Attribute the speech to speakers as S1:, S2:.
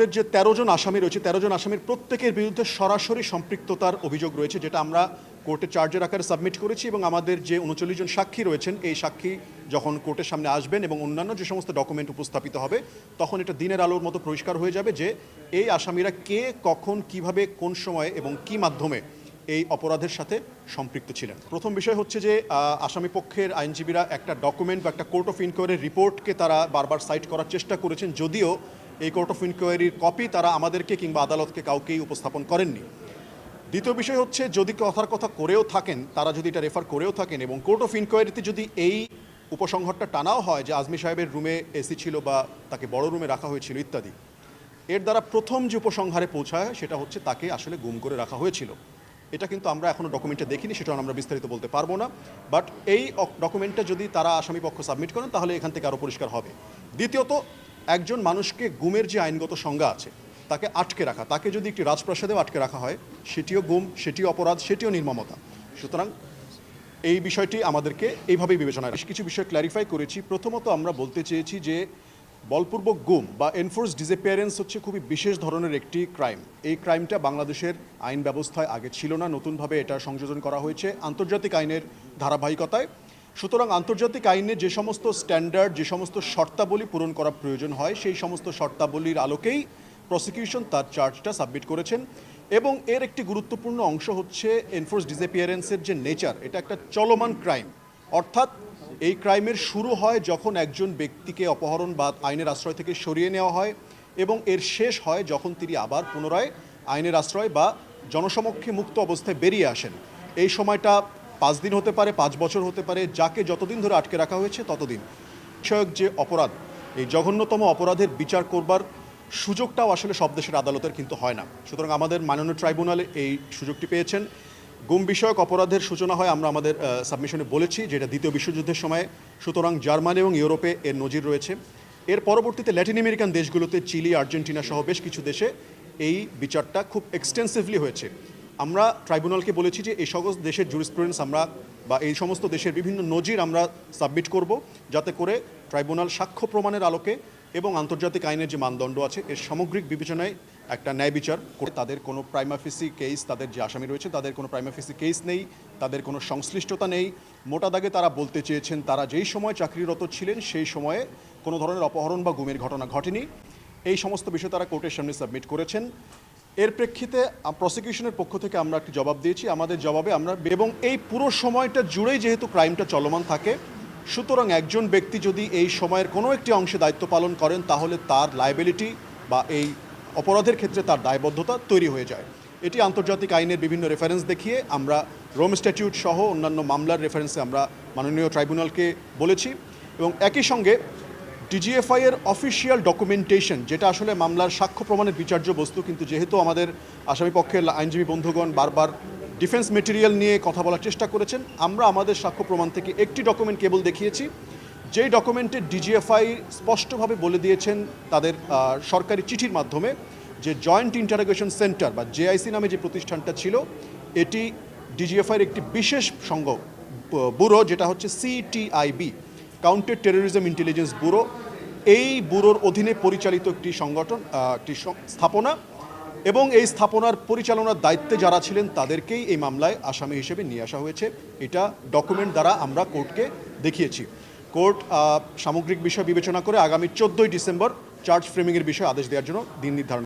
S1: আমাদের যে তেরো জন আসামি রয়েছে, তেরো জন আসামির প্রত্যেকের বিরুদ্ধে সরাসরি সম্পৃক্ততার অভিযোগ রয়েছে, যেটা আমরা কোর্টে চার্জের আকারে সাবমিট করেছি এবং আমাদের যে উনচল্লিশ জন সাক্ষী রয়েছেন, এই সাক্ষী যখন কোর্টের সামনে আসবেন এবং অন্যান্য যে সমস্ত ডকুমেন্ট উপস্থাপিত হবে, তখন এটা দিনের আলোর মতো পরিষ্কার হয়ে যাবে যে এই আসামিরা কে, কখন, কীভাবে, কোন সময়ে এবং কি মাধ্যমে এই অপরাধের সাথে সম্পৃক্ত ছিলেন। প্রথম বিষয় হচ্ছে যে আসামি পক্ষের আইনজীবীরা একটা ডকুমেন্ট বা একটা কোর্ট অফ ইনকোয়ারির রিপোর্টকে তারা বারবার সাইট করার চেষ্টা করেছেন, যদিও এই কোর্ট অফ ইনকোয়ারির কপি তারা আমাদেরকে কিংবা আদালতকে কাউকেই উপস্থাপন করেননি। দ্বিতীয় বিষয় হচ্ছে, যদি কথার কথা করেও থাকেন, তারা যদি এটা রেফার করেও থাকেন এবং কোর্ট অফ ইনকোয়ারিতে যদি এই উপসংহারটা টানাও হয় যে আজমি সাহেবের রুমে এসি ছিল বা তাকে বড় রুমে রাখা হয়েছিল ইত্যাদি, এর দ্বারা প্রথম যে উপসংহারে পৌঁছায় সেটা হচ্ছে তাকে আসলে গুম করে রাখা হয়েছিল। এটা কিন্তু আমরা এখনও ডকুমেন্টে দেখিনি সেটা আমরা বিস্তারিত বলতে পারব না। বাট এই ডকুমেন্টটা যদি তারা আসামি পক্ষ সাবমিট করেন, তাহলে এখান থেকে আরও পরিষ্কার হবে। দ্বিতীয়ত একজন মানুষকে গুমের যে আইনগত সংজ্ঞা আছে, তাকে আটকে রাখা, তাকে যদি একটি রাজপ্রাসাদেও আটকে রাখা হয়, সেটিও গুম, সেটিও অপরাধ, সেটিও নির্মমতা। সুতরাং এই বিষয়টি আমাদেরকে এইভাবেই বিবেচনা বেশ কিছু বিষয় ক্ল্যারিফাই করেছি। প্রথমত আমরা বলতে চেয়েছি যে, বলপূর্বক গুম বা এনফোর্স ডিসঅ্যাপিয়ারেন্স হচ্ছে খুবই বিশেষ ধরনের একটি ক্রাইম এই ক্রাইমটা বাংলাদেশের আইন ব্যবস্থায় আগে ছিল না, নতুনভাবে এটা সংযোজন করা হয়েছে। আন্তর্জাতিক আইনের ধারাবাহিকতায় সুতরাং আন্তর্জাতিক আইনে যে সমস্ত স্ট্যান্ডার্ড যে সমস্ত শর্তাবলী পূরণ করা প্রয়োজন হয়, সেই সমস্ত শর্তাবলীর আলোকেই প্রসিকিউশন তার চার্জটা সাবমিট করেছেন। এবং এর একটি গুরুত্বপূর্ণ অংশ হচ্ছে এনফোর্স ডিসঅ্যাপিয়ারেন্সের যে নেচার এটা একটা চলমান ক্রাইম অর্থাৎ এই ক্রাইমের শুরু হয় যখন একজন ব্যক্তিকে অপহরণ বা আইনের আশ্রয় থেকে সরিয়ে নেওয়া হয় এবং এর শেষ হয় যখন তিনি আবার পুনরায় আইনের আশ্রয় বা জনসমক্ষে মুক্ত অবস্থায় বেরিয়ে আসেন। এই সময়টা পাঁচ দিন হতে পারে, পাঁচ বছর হতে পারে, যাকে যতদিন ধরে আটকে রাখা হয়েছে ততদিন। বিষয়ক যে অপরাধ, এই জঘন্যতম অপরাধের বিচার করবার সুযোগটাও আসলে সব দেশের আদালতের কিন্তু হয় না। সুতরাং আমাদের মাননীয় ট্রাইব্যুনালে এই সুযোগটি পেয়েছেন। গুম বিষয়ক অপরাধের সূচনা হয় আমরা আমাদের সাবমিশনে বলেছি, যেটা দ্বিতীয় বিশ্বযুদ্ধের সময়। সুতরাং জার্মানি এবং ইউরোপে এর নজির রয়েছে। এর পরবর্তীতে ল্যাটিন আমেরিকান দেশগুলোতে, চিলি, আর্জেন্টিনা সহ বেশ কিছু দেশে এই বিচারটা খুব এক্সটেন্সিভলি হয়েছে। আমরা ট্রাইব্যুনালকে বলেছি যে এই সকল দেশের জুরিসপ্রুডেন্স আমরা বা এই সমস্ত দেশের বিভিন্ন নজির আমরা সাবমিট করব যাতে করে ট্রাইব্যুনাল সাক্ষ্য প্রমাণের আলোকে এবং আন্তর্জাতিক আইনের যে মানদণ্ড আছে, এর সামগ্রিক বিবেচনায় একটা ন্যায় বিচার করে তাদের কোনো প্রাইমাফিসি কেস তাদের যে আসামি রয়েছে, তাদের কোনো প্রাইমাফিসি কেস নেই, তাদের কোনো সংশ্লিষ্টতা নেই। মোটা দাগে তারা বলতে চেয়েছেন, তারা যেই সময় চাকরিরত ছিলেন, সেই সময়ে কোনো ধরনের অপহরণ বা গুমের ঘটনা ঘটেনি। এই সমস্ত বিষয় তারা কোর্টের সামনে সাবমিট করেছেন। এর প্রেক্ষিতে প্রসিকিউশনের পক্ষ থেকে আমরা একটি জবাব দিয়েছি। আমাদের জবাবে আমরা এবং এই পুরো সময়টা জুড়েই যেহেতু ক্রাইমটা চলমান থাকে, সুতরাং একজন ব্যক্তি যদি এই সময়ের কোনো একটি অংশে দায়িত্ব পালন করেন, তাহলে তার লাইবিলিটি বা এই অপরাধের ক্ষেত্রে তার দায়বদ্ধতা তৈরি হয়ে যায়। এটি আন্তর্জাতিক আইনের বিভিন্ন রেফারেন্স দেখিয়ে আমরা রোম স্ট্যাটিউট সহ অন্যান্য মামলার রেফারেন্সে আমরা মাননীয় ট্রাইব্যুনালকে বলেছি এবং একই সঙ্গে ডিজিএফআই এর অফিসিয়াল ডকুমেন্টেশন যেটা আসলে মামলার সাক্ষ্য প্রমাণের বিচার্য বস্তু, কিন্তু যেহেতু আমাদের আসামি পক্ষের আইনজীবী বন্ধুগণ বারবার ডিফেন্স মেটেরিয়াল নিয়ে কথা বলার চেষ্টা করেছেন, আমরা আমাদের সাক্ষ্য প্রমাণ থেকে একটি ডকুমেন্ট কেবল দেখিয়েছি। যেই ডকুমেন্টে ডিজিএফআই স্পষ্টভাবে বলে দিয়েছেন তাদের সরকারি চিঠির মাধ্যমে যে জয়েন্ট ইন্টারোগেশন সেন্টার বা জেআইসি নামে যে প্রতিষ্ঠানটা ছিল, এটি ডিজিএফআইয়ের একটি বিশেষ সংঘ ব্যুরো, যেটা হচ্ছে CTIB counter terrorism intelligence bureau. এই ব্যুরোর অধীনে পরিচালিত একটি সংগঠন একটি স্থাপনা এবং এই স্থাপনার পরিচালনার দায়িত্বে যারা ছিলেন তাদেরকেই এই মামলায় আসামি হিসেবে নিয়ে আসা হয়েছে। এটা ডকুমেন্ট দ্বারা আমরা কোর্টকে দেখিয়েছি। কোর্ট সামগ্রিক বিষয় বিবেচনা করে আগামী চোদ্দোই ডিসেম্বর চার্জ ফ্রেমিংয়ের বিষয়ে আদেশ দেওয়ার জন্য দিন নির্ধারণ